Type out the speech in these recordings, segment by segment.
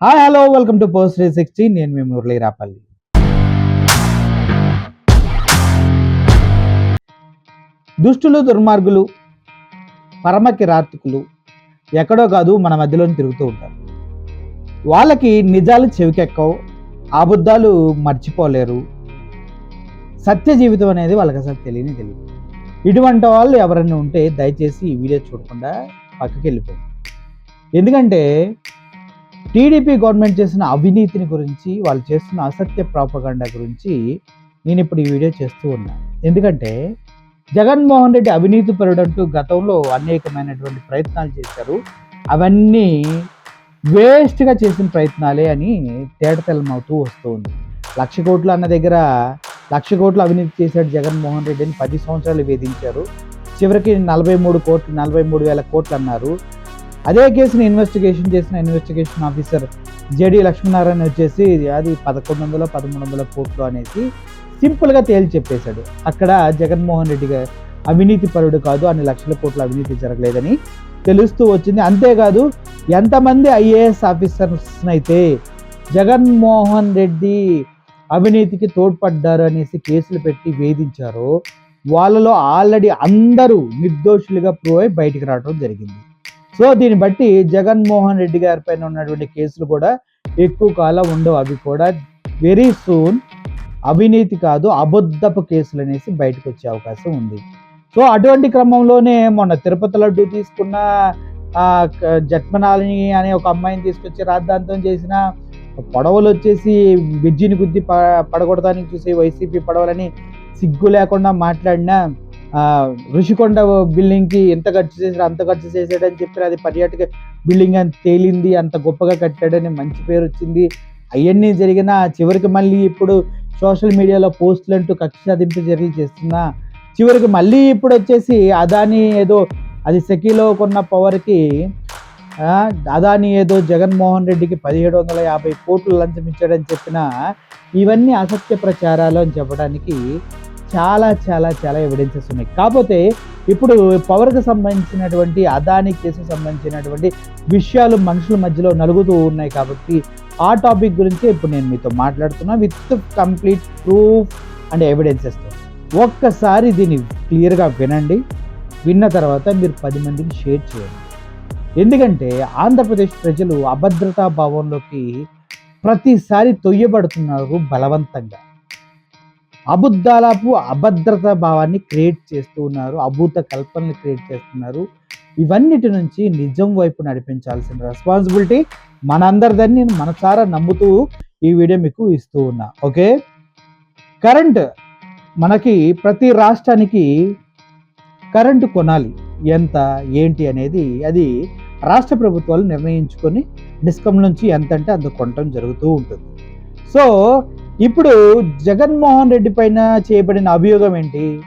Hi hello welcome to post three sixty నేను మీ మురళీ రాపల్లి. దుష్టులు దుర్మార్గులు పరమ కిరాతకులు ఎక్కడో కాదు మన మధ్యలోనే తిరుగుతూ ఉంటారు. వాళ్ళకి నిజాలు చెవికెక్కవు అబద్ధాలు మర్చిపోలేరు. సత్య జీవితం అనేది వాళ్ళకి అసలు తెలియని తెలియదు. ఇటువంటి వాళ్ళు ఎవరైనా ఉంటే దయచేసి ఈ వీడియో చూడకుండా పక్కకి వెళ్ళిపోండి ఎందుకంటే టీడీపీ గవర్నమెంట్ చేసిన అవినీతిని గురించి వాళ్ళు చేస్తున్న అసత్య ప్రాపగండ గురించి నేను ఇప్పుడు ఈ వీడియో చేస్తూ ఉన్నాను ఎందుకంటే జగన్మోహన్ రెడ్డి అవినీతి పరుడంటూ గతంలో అనేకమైనటువంటి ప్రయత్నాలు చేశారు. అవన్నీ వేస్ట్గా చేసిన ప్రయత్నాలే అని తేటతెల్లమవుతూ వస్తూ ఉంది. లక్ష కోట్లు అన్న దగ్గర లక్ష కోట్లు అవినీతి చేశాడు జగన్మోహన్ రెడ్డి అని పది సంవత్సరాలు వేధించారు. చివరికి నలభై మూడు కోట్లు నలభై మూడు వేల కోట్లు అన్నారు. అదే కేసుని ఇన్వెస్టిగేషన్ చేసిన ఇన్వెస్టిగేషన్ ఆఫీసర్ జేడి లక్ష్మీనారాయణ వచ్చేసి అది పదకొండు వందల పదమూడు వందల కోట్లు అనేసి సింపుల్గా తేల్చి చెప్పేశాడు. అక్కడ జగన్మోహన్ రెడ్డి గారు అవినీతి పరుడు కాదు అన్ని లక్షల కోట్ల అవినీతి జరగలేదని తెలుస్తూ వచ్చింది. అంతేకాదు ఎంతమంది ఐఏఎస్ ఆఫీసర్స్ అయితే జగన్మోహన్ రెడ్డి అవినీతికి తోడ్పడ్డారు అనేసి కేసులు పెట్టి వేధించారో వాళ్ళలో ఆల్రెడీ అందరూ నిర్దోషులుగా ప్రూవ్ అయి బయటికి రావడం జరిగింది. సో దీన్ని బట్టి జగన్మోహన్ రెడ్డి గారి పైన ఉన్నటువంటి కేసులు కూడా ఎక్కువ కాలం ఉండవు. అవి కూడా వెరీ సూన్ అవినీతి కాదు అబద్ధపు కేసులు అనేసి బయటకు వచ్చే అవకాశం ఉంది. సో అటువంటి క్రమంలోనే మొన్న తిరుపతి లడ్డు తీసుకున్న జట్మనాలిని అనే ఒక అమ్మాయిని తీసుకొచ్చి రాద్ధాంతం చేసిన పడవలు వచ్చేసి బ్రిడ్జిని గుద్ది ప పడగొడతానికి చూసి వైసీపీ పడవలని సిగ్గు లేకుండా మాట్లాడిన ఋషికొండ బిల్డింగ్కి ఎంత ఖర్చు చేశాడు అంత ఖర్చు చేశాడని చెప్పి అది పర్యాటక బిల్డింగ్ అని తేలింది అంత గొప్పగా కట్టాడని మంచి పేరు వచ్చింది. అవన్నీ జరిగిన చివరికి మళ్ళీ ఇప్పుడు సోషల్ మీడియాలో పోస్టులు అంటూ కక్ష సాధింపు చర్యలు చేస్తున్నా చివరికి మళ్ళీ ఇప్పుడు వచ్చేసి అదాని ఏదో అది సెకీలో కొన్న పవర్కి అదాని ఏదో జగన్మోహన్ రెడ్డికి పదిహేడు వందల యాభై కోట్లు లంచం ఇచ్చాడని చెప్పిన ఇవన్నీ అసత్య ప్రచారాలు అని చెప్పడానికి చాలా చాలా చాలా ఎవిడెన్సెస్ ఉన్నాయి. కాకపోతే ఇప్పుడు పవర్కి సంబంధించినటువంటి అదాని కేసు సంబంధించినటువంటి విషయాలు మనుషుల మధ్యలో నలుగుతూ ఉన్నాయి కాబట్టి ఆ టాపిక్ గురించి ఇప్పుడు నేను మీతో మాట్లాడుతున్నా విత్ కంప్లీట్ ప్రూఫ్ అండ్ ఎవిడెన్సెస్తో ఒక్కసారి దీన్ని క్లియర్గా వినండి. విన్న తర్వాత మీరు పది మందికి షేర్ చేయండి. ఎందుకంటే ఆంధ్రప్రదేశ్ ప్రజలు అభద్రతా భావంలోకి ప్రతిసారి తొయ్యబడుతున్నారు బలవంతంగా. అబుద్ధాలపు అభద్రతా భావాన్ని క్రియేట్ చేస్తూ ఉన్నారు అభూత కల్పనలు క్రియేట్ చేస్తున్నారు. ఇవన్నిటి నుంచి నిజం వైపు నడిపించాల్సిన రెస్పాన్సిబిలిటీ మనందరిదని నేను మనసారా నమ్ముతూ ఈ వీడియో మీకు ఇస్తూ ఉన్నా. ఓకే? కరెంట్ మనకి ప్రతి రాష్ట్రానికి కరెంటు కొనాలి. ఎంత ఏంటి అనేది అది రాష్ట్ర ప్రభుత్వాలు నిర్ణయించుకొని డిస్కమ్ నుంచి ఎంత అంటే అంత కొనటం జరుగుతూ ఉంటుంది. సో ఇప్పుడు జగన్మోహన్ రెడ్డి పైన చేయబడిన అభియోగం ఏంటి?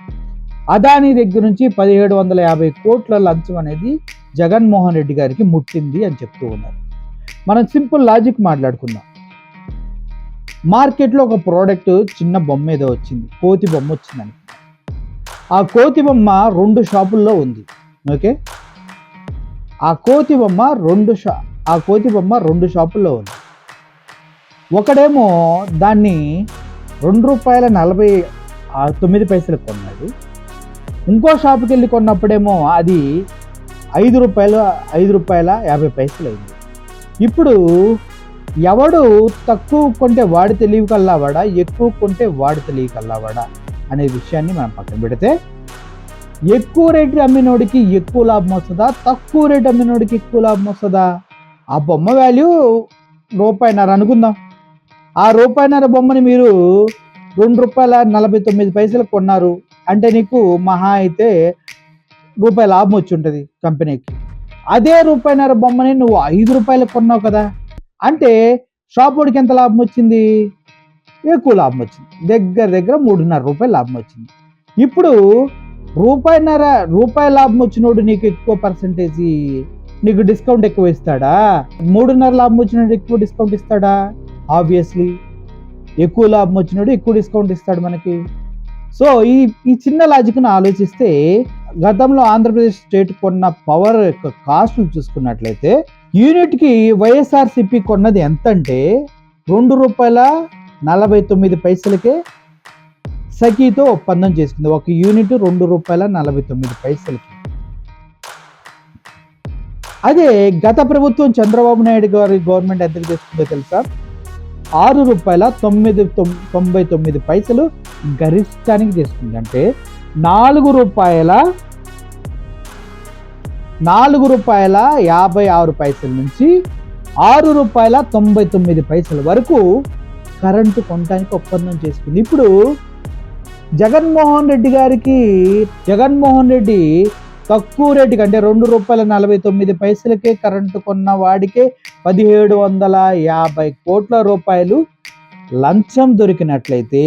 అదాని దగ్గర నుంచి పదిహేడు వందల యాభై కోట్ల లంచం అనేది జగన్మోహన్ రెడ్డి గారికి ముట్టింది అని చెప్తూ ఉన్నారు. మనం సింపుల్ లాజిక్ మాట్లాడుకుందాం. మార్కెట్లో ఒక ప్రోడక్ట్ చిన్న బొమ్మ ఏదో వచ్చింది కోతి బొమ్మ వచ్చిందని. ఆ కోతి బొమ్మ రెండు షాపుల్లో ఉంది. ఓకే? ఆ కోతి బొమ్మ రెండు షా ఆ కోతి బొమ్మ రెండు షాపుల్లో ఉంది. ఒకడేమో దాన్ని రెండు రూపాయల నలభై తొమ్మిది పైసలు కొన్నాడు. ఇంకో షాప్కి వెళ్ళి కొన్నప్పుడేమో అది ఐదు రూపాయలు ఐదు రూపాయల యాభై పైసలు అయింది. ఇప్పుడు ఎవడు తక్కువ కొంటే వాడి తెలివి కల్లావాడా ఎక్కువ కొంటే వాడి తెలివి కల్లావాడా అనే విషయాన్ని మనం పక్కన పెడితే ఎక్కువ రేటు అమ్మినోడికి ఎక్కువ లాభం వస్తుందా? తక్కువ రేటు అమ్మినోడికి ఎక్కువ లాభం వస్తుందా? ఆ బొమ్మ వాల్యూ రూపాయిన్నర అనుకుందాం. ఆ రూపాయిన్నర బొమ్మని మీరు రెండు రూపాయల నలభై తొమ్మిది పైసలు కొన్నారు అంటే నీకు మహా అయితే రూపాయి లాభం వచ్చి ఉంటుంది కంపెనీకి. అదే రూపాయిన్నర బొమ్మని నువ్వు ఐదు రూపాయలకు కొన్నావు కదా. అంటే షాప్ వాడికి ఎంత లాభం వచ్చింది? ఎక్కువ లాభం వచ్చింది. దగ్గర దగ్గర మూడున్నర రూపాయలు లాభం వచ్చింది. ఇప్పుడు రూపాయిన్నర రూపాయి లాభం వచ్చినోడు నీకు ఎక్కువ పర్సంటేజీ నీకు డిస్కౌంట్ ఎక్కువ ఇస్తాడా? మూడున్నర లాభం వచ్చినోడు ఎక్కువ డిస్కౌంట్ ఇస్తాడా? ఆబ్వియస్లీ ఎక్కువ లాభం వచ్చినోడు ఎక్కువ డిస్కౌంట్ ఇస్తాడు మనకి. సో ఈ ఈ చిన్న లాజిక్ను ఆలోచిస్తే గతంలో ఆంధ్రప్రదేశ్ స్టేట్ కొన్న పవర్ యొక్క కాస్టులు చూసుకున్నట్లయితే యూనిట్కి వైఎస్ఆర్సిపి కొన్నది ఎంత అంటే రెండు రూపాయల నలభై తొమ్మిది పైసలకే సఖీతో ఒప్పందం చేసుకుంది. ఒక యూనిట్ రెండు రూపాయల నలభై తొమ్మిది పైసలకి. అదే గత ప్రభుత్వం చంద్రబాబు నాయుడు గారి గవర్నమెంట్ ఎంత చేసుకుందో తెలుసా? ఆరు రూపాయల తొమ్మిది తొంభై తొమ్మిది పైసలు గరిష్టానికి చేసుకుంది అంటే నాలుగు రూపాయల నాలుగు రూపాయల యాభై ఆరు పైసల నుంచి ఆరు రూపాయల తొంభై తొమ్మిది పైసల వరకు కరెంటు కొనడానికి ఒప్పందం చేసుకుంది. ఇప్పుడు జగన్మోహన్ రెడ్డి గారికి జగన్మోహన్ రెడ్డి తక్కువ రేటుకి అంటే రెండు రూపాయల నలభై తొమ్మిది పైసలకే కరెంటు కొన్న వాడికే పదిహేడు వందల యాభై కోట్ల రూపాయలు లంచం దొరికినట్లయితే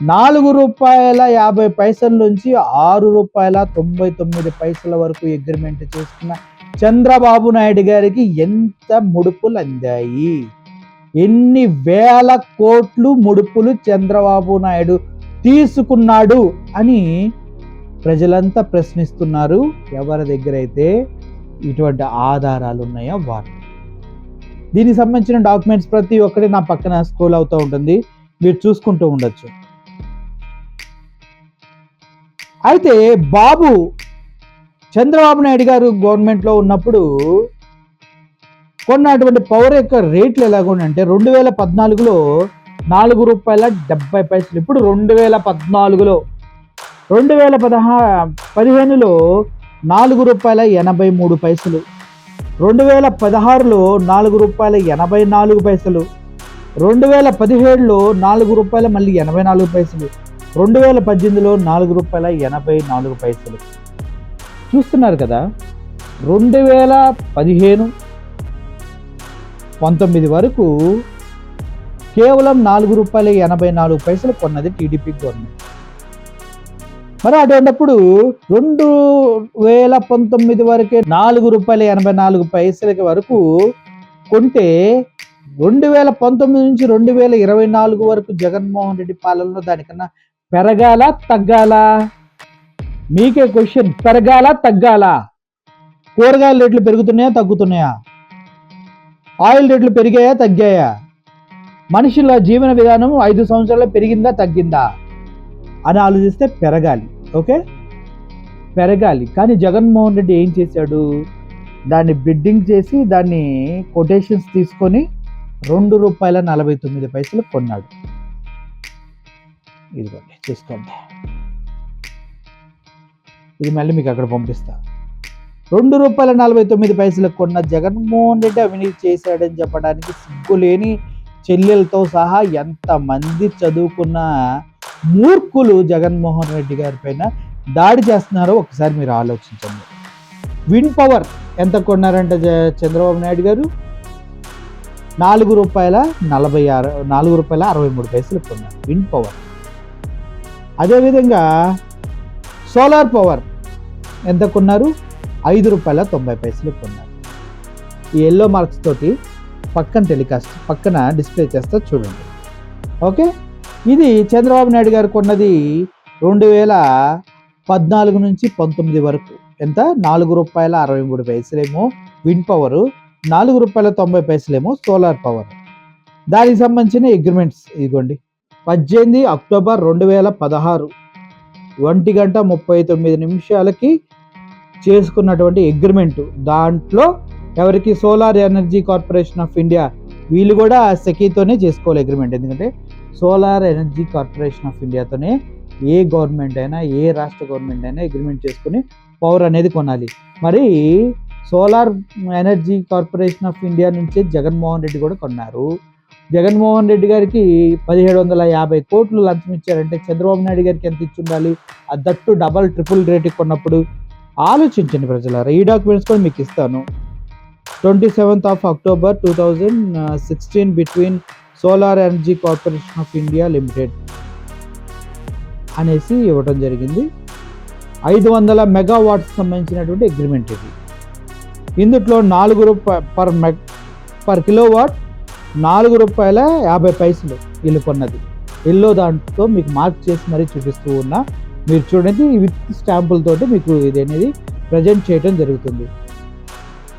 నాలుగు రూపాయల యాభై పైసల నుంచి ఆరు రూపాయల తొంభై తొమ్మిది పైసల వరకు అగ్రిమెంట్ చేసుకున్న చంద్రబాబు నాయుడు గారికి ఎంత ముడుపులు అందాయి? ఎన్ని వేల కోట్లు ముడుపులు చంద్రబాబు నాయుడు తీసుకున్నాడు అని ప్రజలంతా ప్రశ్నిస్తున్నారు ఎవరి దగ్గర అయితే ఇటువంటి ఆధారాలు ఉన్నాయో వారు దీనికి సంబంధించిన డాక్యుమెంట్స్ ప్రతి ఒక్కటి నా పక్కన స్క్రోల్ అవుతూ ఉంటుంది. మీరు చూసుకుంటూ ఉండొచ్చు. అయితే బాబు చంద్రబాబు నాయుడు గారు గవర్నమెంట్లో ఉన్నప్పుడు కొన్నటువంటి పవర్ యొక్క రేట్లు ఎలాగుండంటే రెండు వేల పద్నాలుగులో నాలుగు రూపాయల డెబ్బై పైసలు ఇప్పుడు రెండు వేల పద్నాలుగులో రెండు వేల పదహా పదిహేనులో నాలుగు రూపాయల ఎనభై మూడు పైసలు. రెండు వేల పదహారులో నాలుగు రూపాయల ఎనభై నాలుగు పైసలు. రెండు వేల పదిహేడులో నాలుగు రూపాయల మళ్ళీ ఎనభై నాలుగు పైసలు. రెండు వేల పద్దెనిమిదిలో నాలుగు రూపాయల ఎనభై నాలుగు పైసలు. చూస్తున్నారు కదా రెండు వేల పదిహేను పంతొమ్మిది వరకు కేవలం నాలుగు రూపాయల ఎనభై నాలుగు పైసలు కొన్నది టీడీపీ గవర్నమెంట్. మరి అటువంటిప్పుడు రెండు వేల పంతొమ్మిది వరకే నాలుగు రూపాయల ఎనభై నాలుగు పైసలకి వరకు కొంటే రెండు వేల పంతొమ్మిది నుంచి రెండు వేల ఇరవై నాలుగు వరకు జగన్మోహన్ రెడ్డి పాలనలో దానికన్నా పెరగాల తగ్గాల? మీకే క్వశ్చన్ పెరగాల తగ్గాల? కూరగాయల రేట్లు పెరుగుతున్నాయా తగ్గుతున్నాయా? ఆయిల్ రేట్లు పెరిగాయా తగ్గాయా? మనుషుల జీవన విధానం ఐదు సంవత్సరాలు పెరిగిందా తగ్గిందా? అని ఆలోచిస్తే పెరగాలి. ఓకే? పెరగాలి. కానీ జగన్మోహన్ రెడ్డి ఏం చేశాడు? దాన్ని బిడ్డింగ్ చేసి దాన్ని కొటేషన్స్ తీసుకొని రెండు రూపాయల నలభై తొమ్మిది పైసలు కొన్నాడు. ఇదిగోండి చూసుకోండి. ఇది మళ్ళీ మీకు అక్కడ పంపిస్తా. రెండు రూపాయల నలభై తొమ్మిది పైసలకు కొన్న జగన్మోహన్ రెడ్డి అవినీతి చేశాడని చెప్పడానికి సిగ్గులేని చెల్లెలతో సహా ఎంతమంది చదువుకున్న మూర్ఖులు జగన్మోహన్ రెడ్డి గారి పైన దాడి చేస్తున్నారో ఒకసారి మీరు ఆలోచించండి. విండ్ పవర్ ఎంత కొన్నారంట చంద్రబాబు నాయుడు గారు? నాలుగు రూపాయల నలభై ఆరు నాలుగు రూపాయల అరవై మూడు పైసలు కొన్నారు విండ్ పవర్ అదేవిధంగా సోలార్ పవర్ ఎంత కొన్నారు? ఐదు రూపాయల తొంభై పైసలు కొన్నారు. ఈ ఎల్లో మార్క్స్ తోటి పక్కన టెలికాస్ట్ పక్కన డిస్ప్లే చేస్తా చూడండి. ఓకే ఇది చంద్రబాబు నాయుడు గారు కొన్నది రెండు వేల పద్నాలుగు నుంచి పంతొమ్మిది వరకు. ఎంత? నాలుగు రూపాయల అరవై మూడు పైసలేమో విండ్ పవర్ నాలుగు రూపాయల తొంభై పైసలేమో సోలార్ పవర్. దానికి సంబంధించిన అగ్రిమెంట్స్ ఇదిగోండి. పద్దెనిమిది అక్టోబర్ రెండు వేల పదహారు ఒంటి గంట ముప్పై తొమ్మిది నిమిషాలకి చేసుకున్నటువంటి అగ్రిమెంట్. దాంట్లో ఎవరికి? Solar energy corporation of India. వీళ్ళు కూడా సెకీతోనే చేసుకోవాలి అగ్రిమెంట్. ఎందుకంటే సోలార్ ఎనర్జీ కార్పొరేషన్ ఆఫ్ ఇండియాతోనే ఏ గవర్నమెంట్ అయినా ఏ రాష్ట్ర గవర్నమెంట్ అయినా అగ్రిమెంట్ చేసుకుని పవర్ అనేది కొనాలి. మరి solar energy corporation of India నుంచే జగన్మోహన్ రెడ్డి కూడా కొన్నారు. జగన్మోహన్ రెడ్డి గారికి పదిహేడు వందల యాభై కోట్లు లంచం ఇచ్చారంటే చంద్రబాబు నాయుడు గారికి ఎంత ఇచ్చి ఉండాలి? దట్టు డబల్ ట్రిపుల్ రేట్ కొన్నప్పుడు ఆలోచించండి ప్రజలారా. ఈ డాక్యుమెంట్స్ కూడా మీకు ఇస్తాను. Twenty seventh of October two thousand sixteen between solar energy corporation of India limited అనేసి ఇవ్వడం జరిగింది. ఐదు వందల మెగావాట్ సంబంధించినటువంటి అగ్రిమెంట్ ఇది. ఇందుట్లో నాలుగు రూపాయ పర్ మె పర్ కిలోవాట్ నాలుగు రూపాయల యాభై పైసలు ఇల్లు కొన్నది. ఇల్లు దాంట్లో మీకు మార్క్ చేసి మరీ చూపిస్తూ ఉన్నా మీరు చూడండి విత్ స్టాంపులతోటి మీకు ఇది అనేది ప్రజెంట్ చేయడం జరుగుతుంది.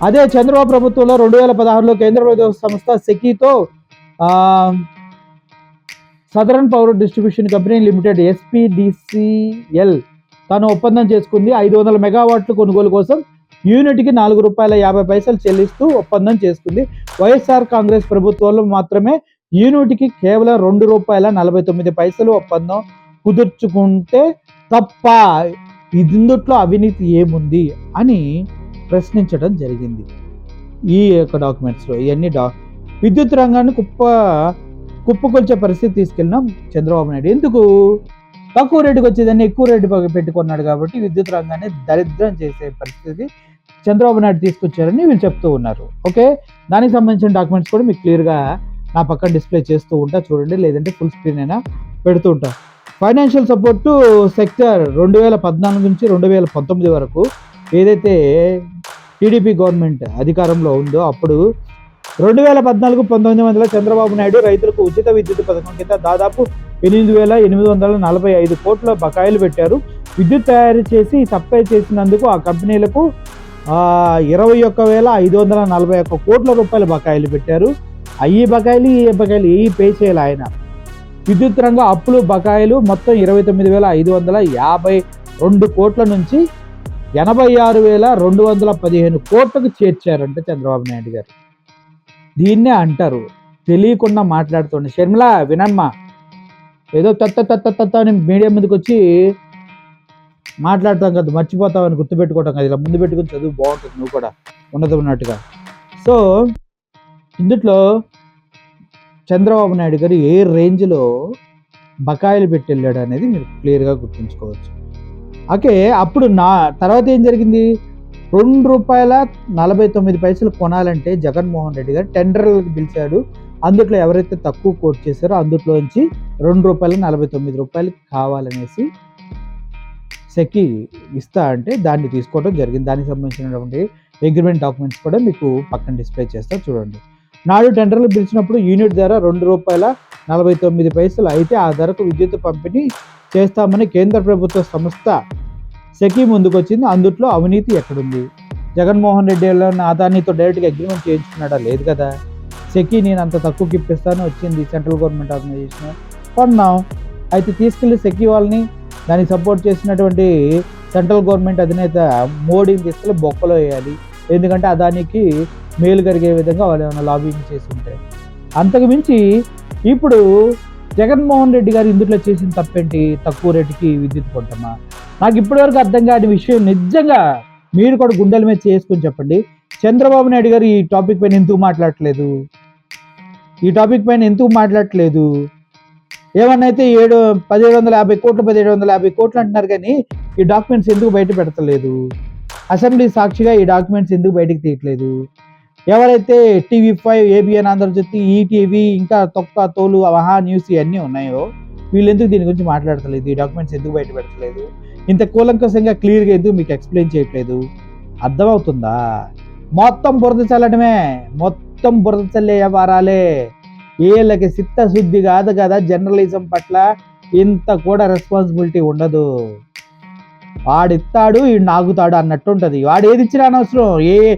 అదే చంద్రబాబు ప్రభుత్వంలో రెండు వేల పదహారులో కేంద్ర ప్రభుత్వ సంస్థ సెకీతో southern power distribution company limited SPDCL. తాను ఒప్పందం చేసుకుంది. ఐదు వందల మెగావాట్లు కొనుగోలు కోసం యూనిట్కి నాలుగు రూపాయల యాభై పైసలు చెల్లిస్తూ ఒప్పందం చేసుకుంది. వైఎస్ఆర్ కాంగ్రెస్ ప్రభుత్వంలో మాత్రమే యూనిట్కి కేవలం రెండు రూపాయల నలభై తొమ్మిది పైసలు ఒప్పందం కుదుర్చుకుంటే తప్ప ఇందుట్లో అవినీతి ఏముంది అని ప్రశ్నించడం జరిగింది. ఈ యొక్క డాక్యుమెంట్స్లో ఇవన్నీ డా విద్యుత్ రంగాన్ని కుప్ప కుప్పకొల్చే పరిస్థితి తీసుకెళ్ళినాం చంద్రబాబు నాయుడు. ఎందుకు? తక్కువ రేటుకి వచ్చేదాన్ని ఎక్కువ రేటు పెట్టుకున్నాడు కాబట్టి విద్యుత్ రంగాన్ని దరిద్రం చేసే పరిస్థితి చంద్రబాబు నాయుడు తీసుకొచ్చారని వీళ్ళు చెప్తూ ఉన్నారు. ఓకే? దానికి సంబంధించిన డాక్యుమెంట్స్ కూడా మీకు క్లియర్గా నా పక్కన డిస్ప్లే చేస్తూ ఉంటా చూడండి. లేదంటే ఫుల్ స్క్రీన్ అయినా పెడుతూ ఉంటా. ఫైనాన్షియల్ సపోర్ట్ సెక్టర్ రెండు వేల పద్నాలుగు నుంచి రెండు వేల పంతొమ్మిది వరకు ఏదైతే టీడీపీ గవర్నమెంట్ అధికారంలో ఉందో అప్పుడు రెండు వేల పద్నాలుగు పంతొమ్మిది వందల చంద్రబాబు నాయుడు రైతులకు ఉచిత విద్యుత్ పథకం కింద దాదాపు ఎనిమిది వేల ఎనిమిది వందల నలభై ఐదు కోట్ల బకాయిలు పెట్టారు. విద్యుత్ తయారు చేసి సప్లై చేసినందుకు ఆ కంపెనీలకు ఇరవై ఒక్క వేల ఐదు వందల నలభై ఒక్క కోట్ల రూపాయల బకాయిలు పెట్టారు. అయ్యి బకాయిలు ఈ బకాయిలు ఏ పే చేయాలి ఆయన? విద్యుత్ రంగ అప్పులు బకాయిలు మొత్తం ఇరవై తొమ్మిది వేల ఐదు వందల యాభై రెండు కోట్ల నుంచి ఎనభై ఆరు వేల రెండు వందల పదిహేను కోట్లకు చేర్చారంట చంద్రబాబు నాయుడు గారు. దీన్నే అంటారు. తెలియకుండా మాట్లాడుతుండే. షర్మిల వినమ్మా. ఏదో తత్త తత్త తత్త అని మీడియా ముందుకు వచ్చి మాట్లాడతాం కదా మర్చిపోతామని గుర్తుపెట్టుకోవటం కదా ఇలా ముందు పెట్టుకుని చదువు బాగుంటుంది నువ్వు కూడా ఉన్నది ఉన్నట్టుగా. సో ఇందుట్లో చంద్రబాబు నాయుడు గారు ఏ రేంజ్లో బకాయిలు పెట్టి వెళ్ళాడు అనేది మీరు క్లియర్గా గుర్తుంచుకోవచ్చు. ఓకే అప్పుడు నా తర్వాత ఏం జరిగింది? రెండు రూపాయల నలభై తొమ్మిది పైసలు కొనాలంటే జగన్మోహన్ రెడ్డి గారు టెండర్లకు పిలిచాడు. అందుట్లో ఎవరైతే తక్కువ కోట్ చేశారో అందులోంచి రెండు రూపాయలు నలభై తొమ్మిది రూపాయలు కావాలనేసి సెక్కి ఇస్తా అంటే దాన్ని తీసుకోవడం జరిగింది. దానికి సంబంధించినటువంటి అగ్రిమెంట్ డాక్యుమెంట్స్ కూడా మీకు పక్కన డిస్ప్లే చేస్తా చూడండి. నాడు టెండర్లు పిలిచినప్పుడు యూనిట్ ధర రెండు రూపాయల నలభై తొమ్మిది పైసలు. అయితే ఆ ధరకు విద్యుత్ పంపిణీ చేస్తామని కేంద్ర ప్రభుత్వ సంస్థ సెకీ ముందుకొచ్చింది. అందుట్లో అవినీతి ఎక్కడుంది? జగన్మోహన్ రెడ్డి అదానితో డైరెక్ట్గా అగ్రిమెంట్ చేయించుకున్నాడా? లేదు కదా. సెకీ నేను అంత తక్కువకి ఇప్పిస్తాను వచ్చింది సెంట్రల్ గవర్నమెంట్ ఆర్గనైజేషన్. కొన్నాం. అయితే తీసుకెళ్ళి సెకీ వాళ్ళని దాన్ని సపోర్ట్ చేసినటువంటి సెంట్రల్ గవర్నమెంట్ అధినేత మోడీని తీసుకెళ్ళి బొక్కలో వేయాలి. ఎందుకంటే అదానికి మేలు కలిగే విధంగా వాళ్ళు ఏమైనా లాబింగ్ చేసి ఉంటాయి అంతకు మించి ఇప్పుడు జగన్మోహన్ రెడ్డి గారు ఇందులో చేసిన తప్పేంటి? తక్కువ రేటుకి విద్యుత్ కొట్టమా? నాకు ఇప్పటివరకు అర్థం కాని విషయం నిజంగా మీరు కూడా గుండెల మీద చేసుకుని చెప్పండి. చంద్రబాబు నాయుడు గారు ఈ టాపిక్ పైన ఎందుకు మాట్లాడట్లేదు? ఈ టాపిక్ పైన ఎందుకు మాట్లాడట్లేదు? ఏమన్నైతే ఏడు పదిహేడు వందల యాభై కోట్లు పదిహేడు వందల యాభై కోట్లు అంటున్నారు కానీ ఈ డాక్యుమెంట్స్ ఎందుకు బయట పెడతలేదు? అసెంబ్లీ సాక్షిగా ఈ డాక్యుమెంట్స్ ఎందుకు బయటకు తీయట్లేదు? ఎవరైతే TV five ABN Andhrajyothy ETV ఇంకా తొక్క తోలు మహా న్యూస్ ఇవన్నీ ఉన్నాయో వీళ్ళు ఎందుకు దీని గురించి మాట్లాడతలేదు? ఈ డాక్యుమెంట్స్ ఎందుకు బయట పెడతలేదు? ఇంత కూలంకసంగా క్లియర్గా ఎందుకు మీకు ఎక్స్ప్లెయిన్ చేయట్లేదు? అర్థమవుతుందా? మొత్తం బురద చల్లడమే మొత్తం బురద చల్లే వ్యవహారాలే. వీళ్ళకి చిత్తశుద్ధి కాదు కదా జర్నలిజం పట్ల ఇంత కూడా రెస్పాన్సిబిలిటీ ఉండదు. వాడిస్తాడు ఈ నాగుతాడు అన్నట్టు ఉంటుంది. వాడు ఏది ఇచ్చినా అనవసరం. ఏ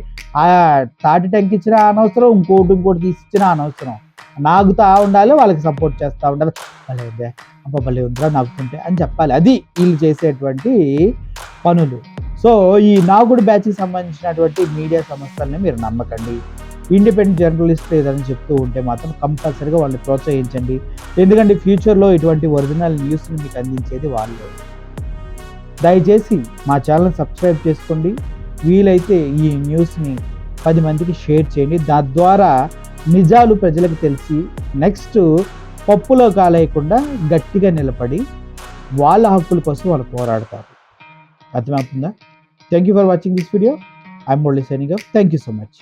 తాటి టెంక్ ఇచ్చినా అనవసరం ఇంకోటి ఇంకోటి తీసిచ్చినా అనవసరం. నాగుతా ఉండాలి వాళ్ళకి సపోర్ట్ చేస్తూ ఉండాలి. అబ్బా భలే ఉందిరా నవ్వుకుంటే అని చెప్పాలి. అది వీళ్ళు చేసేటువంటి పనులు. సో ఈ నాగుడు బ్యాచ్కి సంబంధించినటువంటి మీడియా సంస్థల్ని మీరు నమ్మకండి. ఇండిపెండెంట్ జర్నలిస్ట్ ఏదని చెప్తూ ఉంటే మాత్రం కంపల్సరీగా వాళ్ళని ప్రోత్సహించండి. ఎందుకంటే ఫ్యూచర్లో ఇటువంటి ఒరిజినల్ న్యూస్ని మీకు అందించేది వాళ్ళు. దయచేసి మా ఛానల్ సబ్స్క్రైబ్ చేసుకోండి. వీలైతే ఈ న్యూస్ని పది మందికి షేర్ చేయండి. తద్వారా నిజాలు ప్రజలకు తెలిసి నెక్స్ట్ పప్పులో కాలేయకుండా గట్టిగా నిలబడి వాళ్ళ హక్కుల కోసం వాళ్ళు పోరాడతారు. అర్థమవుతుందా? Thank you for watching this video I'm Murali signing thank you so much